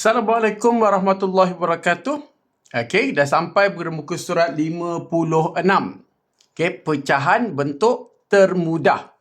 Assalamualaikum warahmatullahi wabarakatuh. Okey, dah sampai pada muka surat 56. Okey, pecahan bentuk termudah.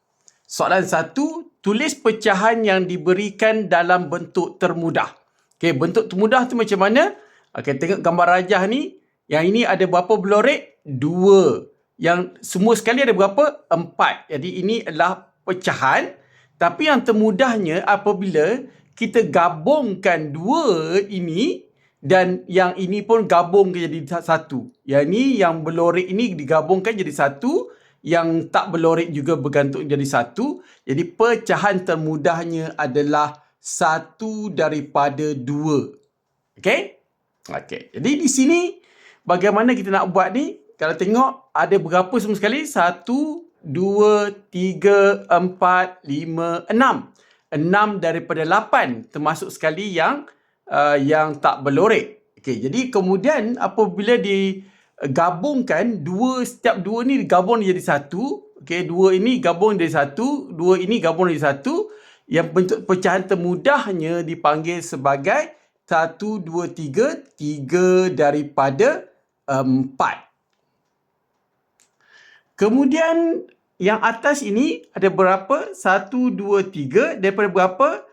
Soalan satu, tulis pecahan yang diberikan dalam bentuk termudah. Okey, bentuk termudah tu macam mana? Okey, tengok gambar rajah ni. Yang ini ada berapa belorek? Dua. Yang semua sekali ada berapa? Empat. Jadi ini adalah pecahan. Tapi yang termudahnya apabila kita gabungkan dua ini dan yang ini pun gabung jadi satu. Yang ini yang berlorek ini digabungkan jadi satu, yang tak berlorek juga bergantung jadi satu. Jadi pecahan termudahnya adalah satu daripada dua. Okey? Okey. Jadi di sini bagaimana kita nak buat ni? Kalau tengok ada berapa semua sekali? Satu, dua, tiga, empat, lima, enam enam daripada lapan termasuk sekali yang uh, yang tak berlorek. Okey, jadi kemudian apabila digabungkan dua setiap dua ni digabung jadi satu, okey, dua ini gabung jadi satu, dua ini gabung jadi satu, yang bentuk pecahan termudahnya dipanggil sebagai satu, dua, tiga, tiga daripada empat. Kemudian yang atas ini ada berapa? 1, 2, 3. Daripada berapa?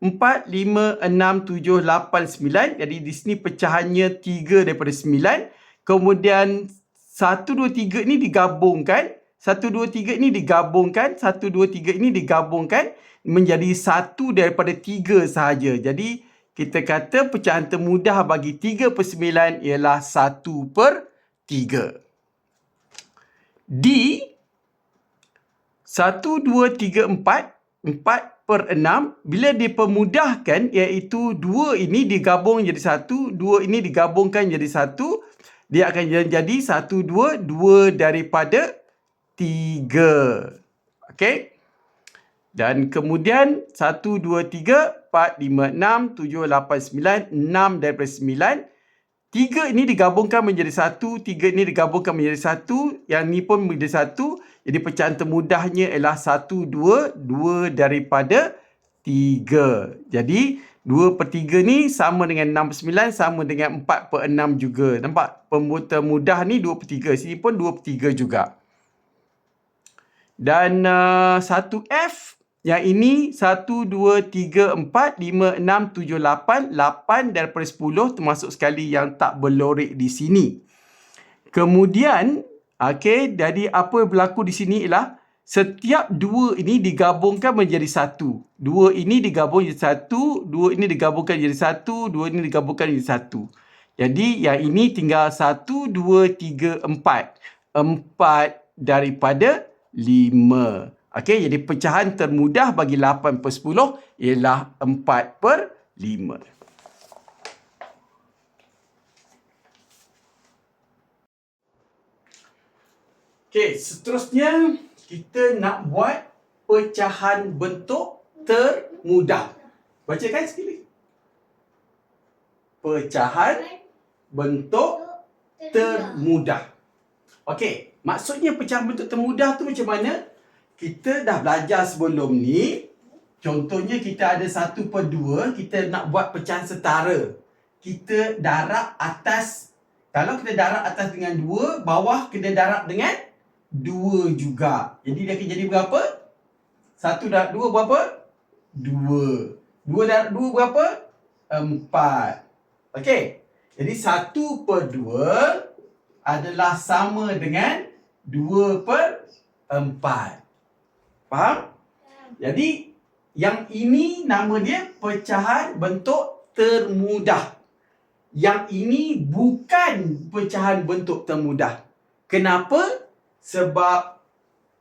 4, 5, 6, 7, 8, 9. Jadi di sini pecahannya 3 daripada 9. Kemudian 1, 2, 3 ini digabungkan. 1, 2, 3 ini digabungkan. 1, 2, 3 ini digabungkan. Menjadi 1 daripada 3 sahaja. Jadi kita kata pecahan termudah bagi 3 per 9 ialah 1 per 3. D Satu, dua, tiga, empat. Empat per enam. Bila dipermudahkan iaitu dua ini digabung jadi satu. Dua ini digabungkan jadi satu. Dia akan jadi satu, dua. Dua daripada tiga. Okey. Dan kemudian satu, dua, tiga, empat, lima, enam, tujuh, lapan, sembilan. Enam daripada sembilan. Tiga ini digabungkan menjadi satu. Tiga ini digabungkan menjadi satu. Yang ini pun menjadi satu. Jadi pecahan termudahnya ialah 1, 2, 2 daripada 3. Jadi 2 per 3 ni sama dengan 6 per 9, sama dengan 4 per 6 juga. Nampak? Pemutar mudah ni 2 per 3. Sini pun 2 per 3 juga. Dan uh, 1F yang ini 1, 2, 3, 4, 5, 6, 7, 8. 8 daripada 10 termasuk sekali yang tak berlorek di sini. Kemudian Okey, jadi apa yang berlaku di sini ialah setiap dua ini digabungkan menjadi satu. Dua ini digabung jadi satu, dua ini digabungkan jadi satu, dua ini digabungkan jadi satu. Jadi yang ini tinggal satu, dua, tiga, empat. Empat daripada lima. Okey, jadi pecahan termudah bagi lapan per sepuluh ialah empat per lima. Okey, seterusnya kita nak buat pecahan bentuk termudah. Bacakan sekali. Pecahan bentuk termudah. Okey, maksudnya pecahan bentuk termudah tu macam mana? Kita dah belajar sebelum ni. Contohnya kita ada satu per dua, kita nak buat pecahan setara. Kita darab atas, kalau kita darab atas dengan dua, bawah kena darab dengan dua juga. Jadi dia akan jadi berapa? Satu dah dua berapa? Dua. Dua dah dua berapa? Empat. Okey. Jadi satu per dua adalah sama dengan dua per empat. Faham? Jadi yang ini nama dia pecahan bentuk termudah. Yang ini bukan pecahan bentuk termudah. Kenapa? Sebab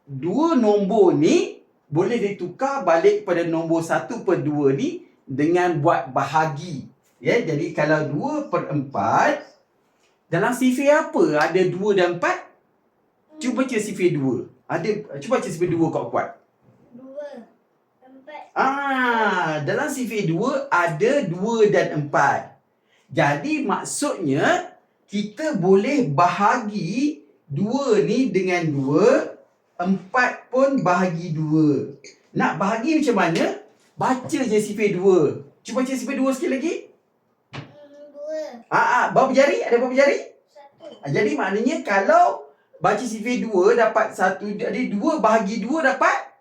dua nombor ni boleh ditukar balik pada nombor satu per dua ni dengan buat bahagi. Ya, jadi kalau dua per empat dalam sifir apa ada dua dan empat? Cuba baca sifir dua. Ada cuba baca sifir dua kau kuat. Dua. Empat. Ah, dalam sifir dua ada dua dan empat. Jadi maksudnya kita boleh bahagi Dua ni dengan dua. Empat pun bahagi dua. Nak bahagi macam mana? Baca je sifir dua. Cuba baca sifir dua sekali lagi. Ah, ah, berapa jari? Ada berapa jari? Satu. Ah, jadi maknanya kalau baca sifir 2 dapat satu jadi 2 bahagi 2 dapat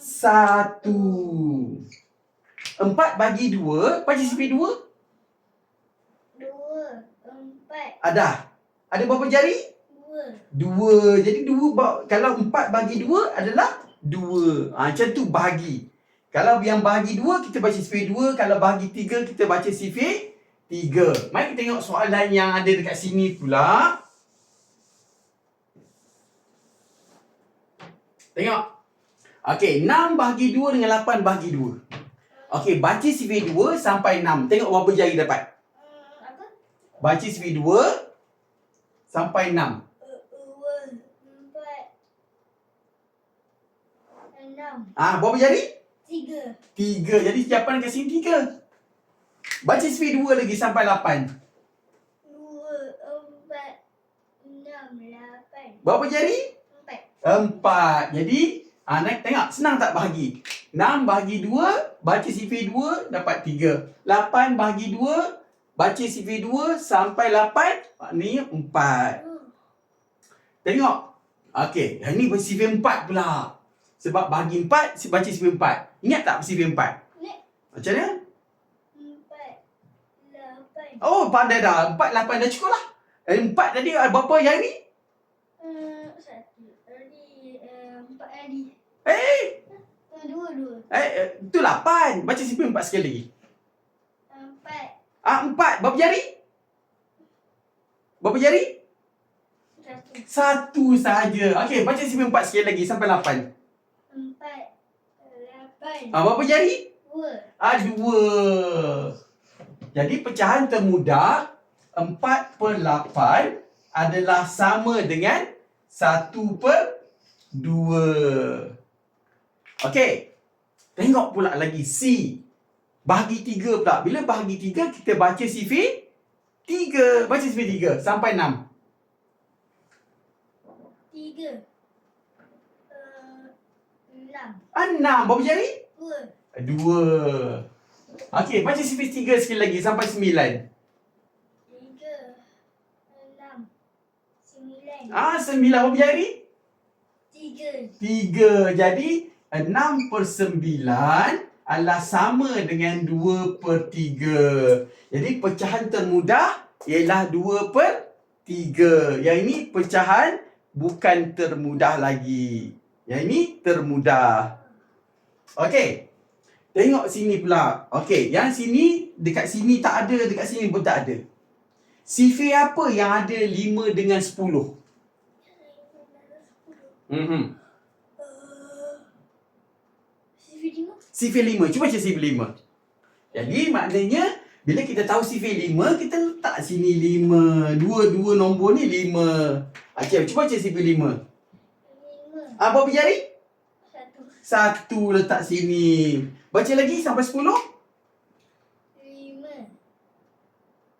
satu. Empat bagi 2 baca sifir 2 Dua. Empat. ada. Ada berapa jari? Dua. Dua. Jadi dua kalau empat bagi dua adalah dua. Ha, macam tu bahagi. Kalau yang bahagi dua, kita baca sifir dua. Kalau bahagi tiga, kita baca sifir tiga. Mari kita tengok soalan yang ada dekat sini pula. Tengok. Okey, 6 bahagi 2 dengan 8 bahagi 2. Okey, baca sifir 2 sampai 6. Tengok berapa jari dapat. Apa? Baca sifir 2 sampai 6. Dua. Empat. Enam. Ah, berapa jari? Tiga. Tiga. Jadi jawapan dekat sini tiga. Baca sifir dua lagi sampai lapan. Dua. Empat. Enam. Lapan. Berapa jari? Empat. Empat. Jadi, ah, naik, tengok. Senang tak bahagi? Enam bahagi dua, baca sifir dua, dapat tiga. Lapan bahagi dua, baca sifir dua sampai lapan, maknanya empat. Hmm. Tengok. Okey, yang ni sifir empat pula. Sebab bahagi empat, si- baca sifir empat. Ingat tak empat? Ingat. Macam mana? Empat. Lapan. Oh, pandai dah. Empat, lapan dah cukup lah. Eh, Empat tadi ada berapa jari? Uh, satu. Tadi. Uh, empat tadi. Eh, dua. Dua. eh, eh, itu lapan. Baca sifir empat sekali lagi. Empat. Ah, empat. Berapa jari? Berapa jari? Satu. Satu saja. Okey, baca sifir empat sekali lagi sampai lapan. Empat. Lapan. Ah, berapa jari? Dua. Ah, dua. Jadi pecahan termudah 4 per 8 adalah sama dengan 1 per 2. Okey. Tengok pula lagi C. Bahagi 3 pula. Bila bahagi 3 kita baca sifir 3. Baca sifir 3 sampai 6. Tiga. Uh, enam. 6. Berapa jari? Dua. 2. Okey, baca sifir 3 sekali lagi sampai 9. Tiga. Enam. Sembilan. Ah, 9 berapa jari? Tiga. Tiga. Jadi, enam per sembilan adalah sama dengan dua per tiga. Jadi, pecahan termudah ialah dua per tiga. Yang ini pecahan bukan termudah lagi. Yang ini termudah. Okey. Tengok sini pula. Okey, yang sini, dekat sini tak ada, dekat sini pun tak ada. Sifir apa yang ada lima dengan sepuluh? Mhm. Sifir lima. Sifir 5. Cuba baca sifir 5. Jadi maknanya bila kita tahu sifir 5, kita letak sini 5. Dua-dua nombor ni 5. Okey, cuba baca sifir 5. Lima. Ah, berapa jari? Satu. Satu letak sini. Baca lagi sampai 10. Lima.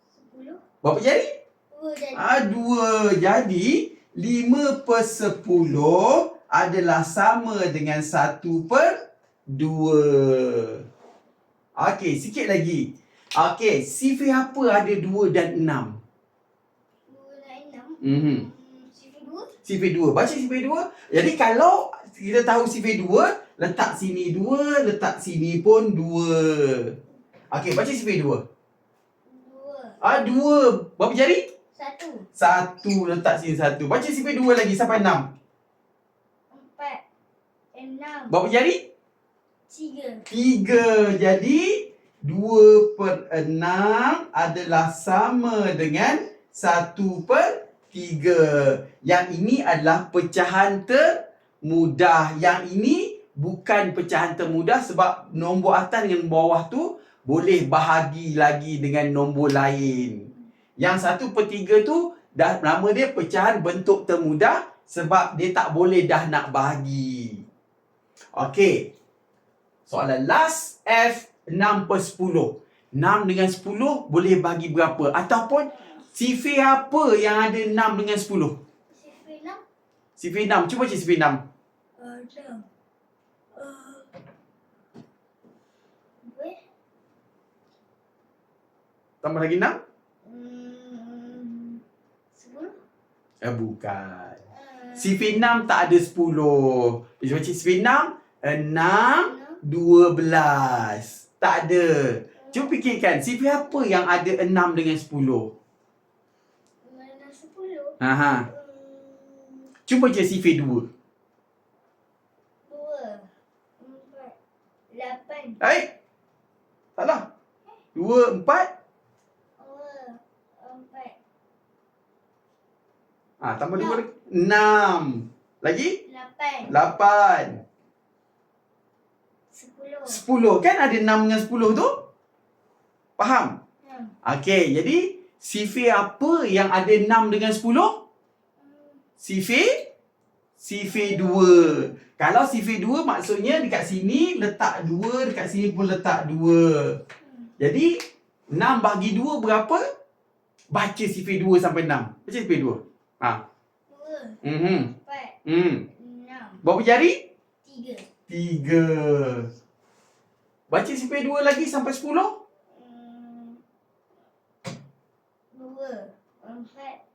Sepuluh. Berapa jari? Dua jadi. Ah, 2. Jadi 5 per 10 adalah sama dengan 1 per 2. Okey, sikit lagi. Okey, sifir apa ada 2 dan 6? Dua dan enam. Mhm. Hmm, Sifir dua. Sifir 2. Baca sifir 2. Jadi kalau kita tahu sifir 2, letak sini 2, letak sini pun 2. Okey, baca sifir 2. Dua. Ah, 2. Berapa jari? Satu. Satu letak sini satu. Baca sifir 2 lagi sampai 6. Empat. Enam. Berapa jari? Tiga. 3. Jadi 2 per 6 adalah sama dengan 1 per 3. Yang ini adalah pecahan termudah. Yang ini bukan pecahan termudah sebab nombor atas dengan bawah tu boleh bahagi lagi dengan nombor lain. Yang 1 per 3 tu dah nama dia pecahan bentuk termudah sebab dia tak boleh dah nak bahagi. Okey. Soalan last F 6 per 10. 6 dengan 10 boleh bagi berapa? Ataupun sifir apa yang ada 6 dengan 10? Sifir enam. Sifir 6. Cuba cik sifir 6. Uh, enam. Uh, dua. Tambah lagi 6? Hmm, sepuluh. Eh, bukan. Uh, Sifir 6 tak ada 10. Dia macam sifir 6, 6, 12. Tak ada. Cuba fikirkan, sifir apa yang ada 6 dengan 10? Mana sepuluh? Ha ha. Hmm, Cuba je sifir 2. dua, empat, lapan. Baik. Salah. 2, 4. Dua, empat, Ha, tambah 2 Enam. lagi. 6. Lagi? lapan, 8. Sepuluh. 10. Kan ada 6 dengan 10 tu? Faham? Hmm. Okey, jadi sifir apa yang ada 6 dengan 10? Hmm, Sifir? Sifir 2. Kalau sifir 2 maksudnya dekat sini letak 2, dekat sini pun letak 2. Jadi 6 bagi 2 berapa? Baca sifir 2 sampai 6. Baca sifir 2. Ha. Dua, Mhm. empat, Hmm. enam, Berapa jari? tiga. 3. Baca sifir 2 lagi sampai 10. Hmm, dua, empat,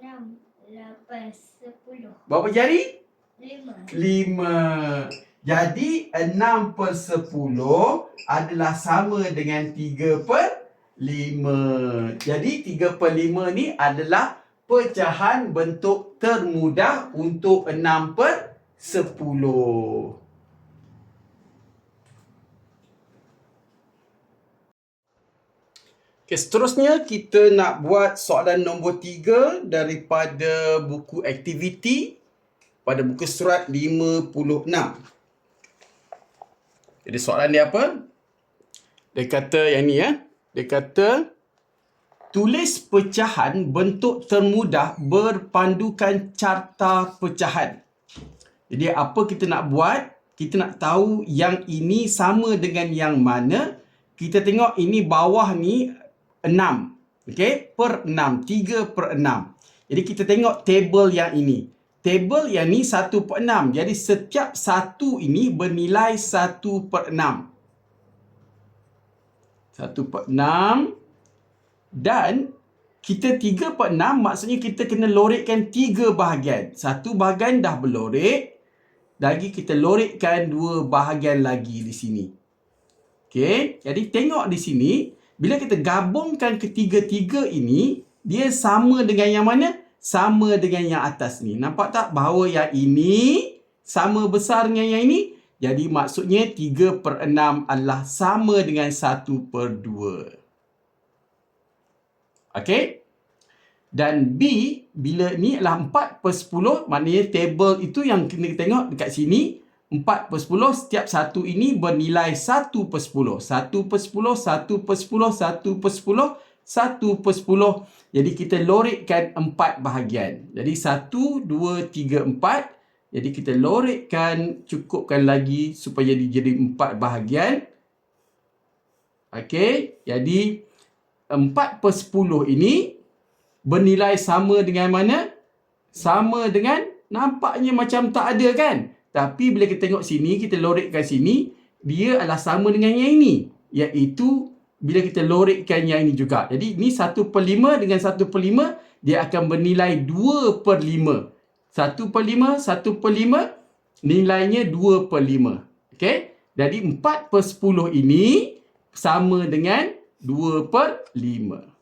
enam, lapan, sepuluh, Berapa jari? lima. 5. Jadi 6 per 10 adalah sama dengan 3 per 5. Jadi 3 per 5 ni adalah pecahan bentuk termudah untuk 6 per 10. Okay, seterusnya kita nak buat soalan nombor 3 daripada buku aktiviti pada buku surat 56. Jadi soalan dia apa? Dia kata yang ni ya. Dia kata tulis pecahan bentuk termudah berpandukan carta pecahan. Jadi apa kita nak buat? Kita nak tahu yang ini sama dengan yang mana. Kita tengok ini bawah ni 6. Okey, per 6. 3 per 6. Jadi kita tengok table yang ini. Table yang ni 1 per 6. Jadi setiap satu ini bernilai 1 per 6. 1 per 6. Dan kita 3 per 6 maksudnya kita kena lorekkan 3 bahagian. Satu bahagian dah berlorek. Lagi kita lorekkan 2 bahagian lagi di sini. Okey, jadi tengok di sini. Bila kita gabungkan ketiga-tiga ini, dia sama dengan yang mana? Sama dengan yang atas ni. Nampak tak bahawa yang ini sama besar dengan yang ini? Jadi maksudnya 3 per 6 adalah sama dengan 1 per 2. Okey? Dan B, bila ni adalah 4 per 10, maknanya table itu yang kena tengok dekat sini. 4 per 10, setiap satu ini bernilai 1 per 10. 1 per 10, 1 per 10, 1 per 10, 1 per 10. Jadi kita lorekkan 4 bahagian. Jadi 1, 2, 3, 4. Jadi kita lorekkan, cukupkan lagi supaya dia jadi 4 bahagian. Okey, jadi 4 per 10 ini bernilai sama dengan mana? Sama dengan nampaknya macam tak ada kan? Tapi bila kita tengok sini, kita lorekkan sini, dia adalah sama dengan yang ini. Iaitu bila kita lorekkan yang ini juga. Jadi ni 1 per 5 dengan 1 per 5, dia akan bernilai 2 per 5. 1 per 5, 1 per 5, nilainya 2 per 5. Okey? Jadi 4 per 10 ini sama dengan 2 per 5.